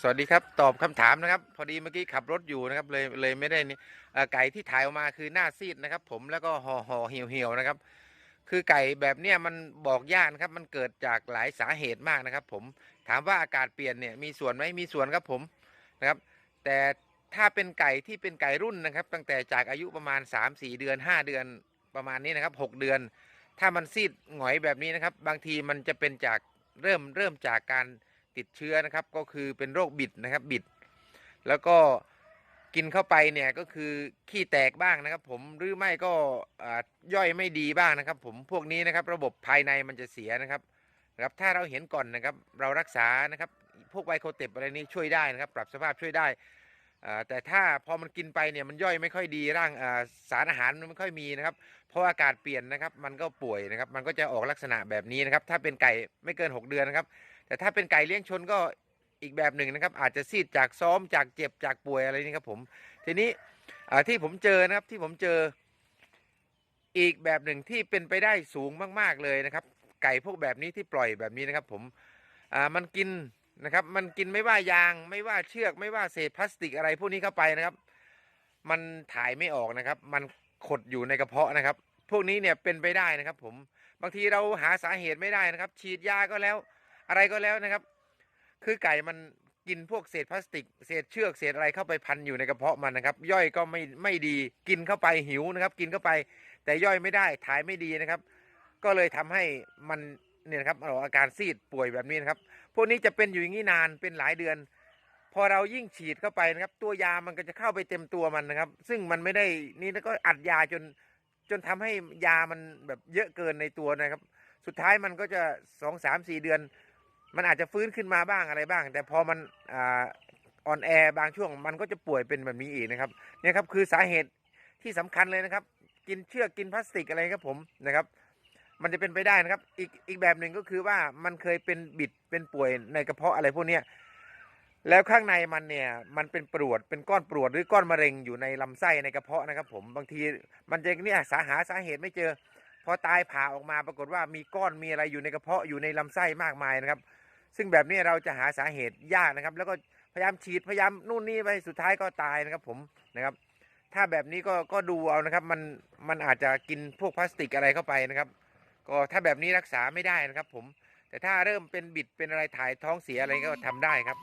สวัสดีครับตอบคำถามนะครับ พอดีเมื่อกี้ขับรถอยู่นะครับเลยเลยไม่ได้นี่ไก่ที่ถ่ายออกมาคือหน้าซีดนะครับ ผมแล้วก็ห่อห่อเหี่ยวเหี่ยวนะครับ คือไก่แบบเนี้ยมันบอกยากนะครับ มันเกิดจากหลายสาเหตุมากนะครับ ผมถามว่าอากาศเปลี่ยนเนี่ยมีส่วนไหมมีส่วนครับผมนะครับ แต่ถ้าเป็นไก่ที่เป็นไก่รุ่นนะครับ ตั้งแต่จากอายุประมาณ 3-4 เดือน 5 เดือนประมาณนี้นะครับ 6 เดือน ถ้ามันซีดหงอยแบบนี้นะครับ บางทีมันจะเป็นจากเริ่มเริ่มจากการ ติดเชื้อนะครับ ก็คือเป็นโรคบิดนะครับบิด แล้วก็กินเข้าไปเนี่ยก็คือขี้แตกบ้างนะครับ ผมหรือไม่ก็อ่าย่อยไม่ดีบ้างนะครับ ผมพวกนี้นะครับ ระบบภายในมันจะเสียนะครับนะครับ ถ้าเราเห็นก่อนนะครับ เรารักษานะครับ พวกไวโคเต็บอะไรนี้ช่วยได้นะครับ ปรับสภาพช่วยได้แต่ถ้าพอมันกินไปเนี่ยมันย่อยไม่ค่อยดีร่างสารอาหารมันไม่ค่อยมีนะครับเพราะอากาศเปลี่ยนนะครับ มันก็ป่วยนะครับ มันก็จะออกลักษณะแบบนี้นะครับ ถ้าเป็นไก่ไม่เกิน 6 เดือนนะครับ แต่ถ้าเป็นไก่เลี้ยงชนก็อีกแบบหนึ่งนะครับ อาจจะซีดจากซ้อมจากเจ็บจากป่วยอะไรนี่ครับผมทีนี้ที่ผมเจอนะครับที่ผมเจออีกแบบหนึ่งที่เป็นไปได้สูงมาก ๆเลยนะครับ ไก่พวกแบบนี้ที่ปล่อยแบบนี้นะครับ ผมมันกินนะครับ มันกินไม่ว่ายางไม่ว่าเชือกไม่ว่าเศษพลาสติกอะไรพวกนี้เข้าไปนะครับ มันถ่ายไม่ออกนะครับ มันขดอยู่ในกระเพาะนะครับ พวกนี้เนี่ยเป็นไปได้นะครับ ผมบางทีเราหาสาเหตุไม่ได้นะครับ ฉีดยาก็แล้ว อะไรก็แล้วนะครับ คือไก่มันกินพวกเศษพลาสติก เศษเชือกเศษอะไรเข้าไปพันอยู่ในกระเพาะมันนะครับ ย่อยก็ไม่ไม่ดีกินเข้าไปหิวนะครับ กินเข้าไป แต่ย่อยไม่ได้ถ่ายไม่ดีนะครับ ก็เลยทำให้มันเนี่ยนะครับออกอาการซีดป่วยแบบนี้นะครับ พวกนี้จะเป็นอยู่อย่างนี้นานเป็นหลายเดือน พอเรายิ่งฉีดเข้าไปนะครับ ตัวยามันก็จะเข้าไปเต็มตัวมันนะครับ ซึ่งมันไม่ได้นี่แล้วก็อัดยาจนจนทำให้ยามันแบบเยอะเกินในตัวนะครับ สุดท้ายมันก็จะสองสามสี่เดือน มันอาจจะฟื้นขึ้นมาบ้างอะไรบ้าง แต่พอมันอ่าอ่อนแอบางช่วง มันก็จะป่วยเป็นแบบนี้อีกนะครับเนี่ยครับคือสาเหตุที่สำคัญเลยนะครับ กินเชือกกินพลาสติกอะไรครับผมนะครับ มันจะเป็นไปได้นะครับ อีกอีกแบบหนึ่งก็คือว่ามันเคยเป็นบิดเป็นป่วยในกระเพาะอะไรพวกเนี้ยแล้วข้างในมันเนี่ยมันเป็นปรวดเป็นก้อนปรวดหรือก้อนมะเร็งอยู่ในลำไส้ในกระเพาะนะครับ ผมบางทีมันจะเนี่ยสาหาสาเหตุไม่เจอ พอตายผ่าออกมาปรากฏว่ามีก้อนมีอะไรอยู่ในกระเพาะอยู่ในลำไส้มากมายนะครับ ซึ่งแบบนี้เราจะหาสาเหตุยากนะครับ แล้วก็พยายามฉีดพยายามนู่นนี่ไปสุดท้ายก็ตายนะครับผมนะครับ ถ้าแบบนี้ก็ก็ดูเอานะครับมันมันอาจจะกินพวกพลาสติกอะไรเข้าไปนะครับ ก็ถ้าแบบนี้รักษาไม่ได้นะครับ ผม แต่ถ้าเริ่มเป็นบิดเป็นอะไรถ่ายท้องเสียอะไรก็ทำได้ครับ